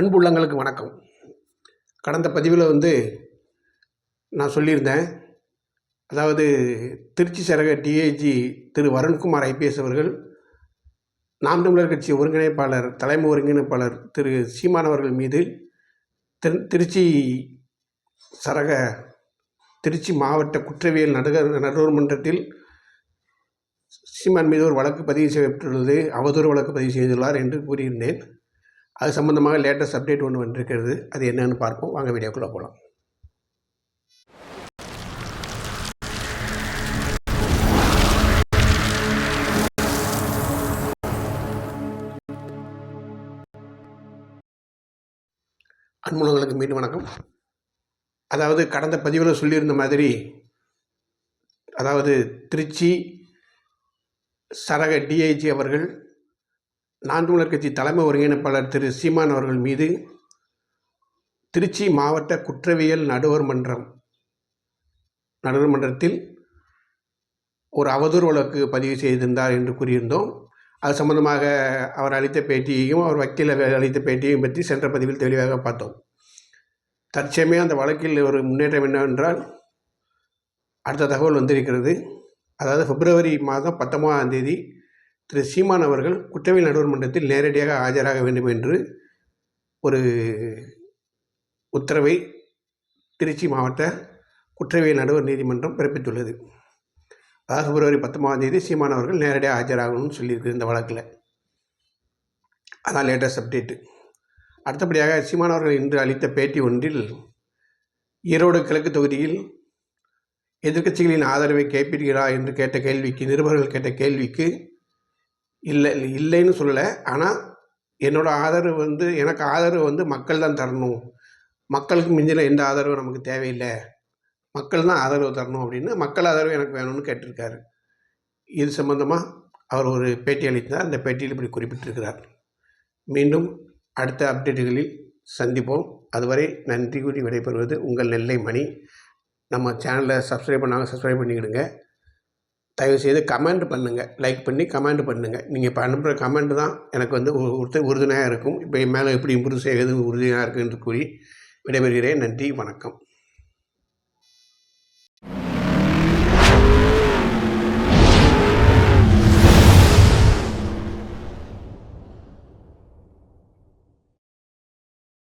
அன்புள்ளங்களுக்கு வணக்கம். கடந்த பதிவில் வந்து நான் சொல்லியிருந்தேன். அதாவது திருச்சி சரக டிஐஜி திரு வருண்குமார் ஐபிஎஸ் அவர்கள் நாம் தமிழர் கட்சி ஒருங்கிணைப்பாளர் தலைமை ஒருங்கிணைப்பாளர் திரு சீமான் அவர்கள் மீது திரு திருச்சி சரக திருச்சி மாவட்ட குற்றவியல் நடுகர் நடுவர் மன்றத்தில் சீமான் மீது ஒரு வழக்கு பதிவு செய்யப்பட்டுள்ளது. அவதூறு வழக்கு பதிவு செய்துள்ளார் என்று கூறியிருந்தேன். அது சம்மந்தமாக லேட்டஸ்ட் அப்டேட் ஒன்று வந்திருக்கிறது. அது என்னென்னு பார்ப்போம். வாங்க வீடியோக்குள்ளே போகலாம் அன்புலங்களுக்கு மீண்டும் வணக்கம். அதாவது கடந்த பதிவில் சொல்லியிருந்த மாதிரி அதாவது திருச்சி சரக டிஐஜி அவர்கள் நான் தமிழர் கட்சி தலைமை ஒருங்கிணைப்பாளர் திரு சீமான் அவர்கள் மீது திருச்சி மாவட்ட குற்றவியல் நடுவர் மன்றம் நடுவர் மன்றத்தில் ஒரு அவதூறு வழக்கு பதிவு செய்திருந்தார் என்று கூறியிருந்தோம். அது சம்பந்தமாக அவர் அளித்த பேட்டியையும் அவர் வக்கீல அளித்த பேட்டியையும் பற்றி சென்ற பதிவில் தெளிவாக பார்த்தோம். தற்சமயம் அந்த வழக்கில் ஒரு முன்னேற்றம் என்னவென்றால் அடுத்த தகவல் வந்திருக்கிறது. அதாவது பிப்ரவரி மாதம் பத்தொன்பதாம் தேதி திரு சீமான் அவர்கள் குற்றவியல் நடுவர் மன்றத்தில் நேரடியாக ஆஜராக வேண்டும் என்று ஒரு உத்தரவை திருச்சி மாவட்ட குற்றவியல் நடுவர் நீதிமன்றம் பிறப்பித்துள்ளது. அதாவது பிப்ரவரி பத்தொம்பதாம் தேதி சீமான் அவர்கள் நேரடியாக ஆஜராகணும்னு சொல்லியிருக்கு இந்த வழக்கில். அதான் லேட்டஸ்ட் அப்டேட்டு அடுத்தபடியாக சீமான் அவர்கள் இன்று அளித்த பேட்டி ஒன்றில் ஈரோடு கிழக்கு தொகுதியில் எதிர்க்கட்சிகளின் ஆதரவை கேட்பீர்களா என்று கேட்ட கேள்விக்கு நிருபர்கள் கேட்ட கேள்விக்கு இல்லை இல்லைன்னு சொல்லலை. ஆனால் என்னோடய ஆதரவு வந்து எனக்கு ஆதரவு வந்து மக்கள் தான் தரணும். மக்களுக்கு மிஞ்சின எந்த ஆதரவும் நமக்கு தேவையில்லை. மக்கள் தான் ஆதரவு தரணும் அப்படின்னு மக்கள் ஆதரவு எனக்கு வேணும்னு கேட்டிருக்காரு. இது சம்பந்தமாக அவர் ஒரு பேட்டி அளித்தார். அந்த பேட்டியில் இப்படி குறிப்பிட்டிருக்கிறார். மீண்டும் அடுத்த அப்டேட்டுகளில் சந்திப்போம். அதுவரை நன்றி கூறி விடைபெறுவது உங்கள் நெல்லை மணி நம்ம சேனலை சப்ஸ்கிரைப் பண்ணாங்க சப்ஸ்கிரைப் பண்ணிக்கிடுங்க. தயவுசெய்து கமெண்ட் பண்ணுங்கள் லைக் பண்ணி கமெண்ட் பண்ணுங்கள் நீங்கள் இப்போ அனுப்புகிற கமெண்ட் தான் எனக்கு வந்து உறுதி உறுதுணையாக இருக்கும். இப்போ மேலே எப்படி இம்ப்ரூவ் செய்வது உறுதியாக இருக்குன்னு என்று கூறி விடைபெறுகிறேன். நன்றி வணக்கம்.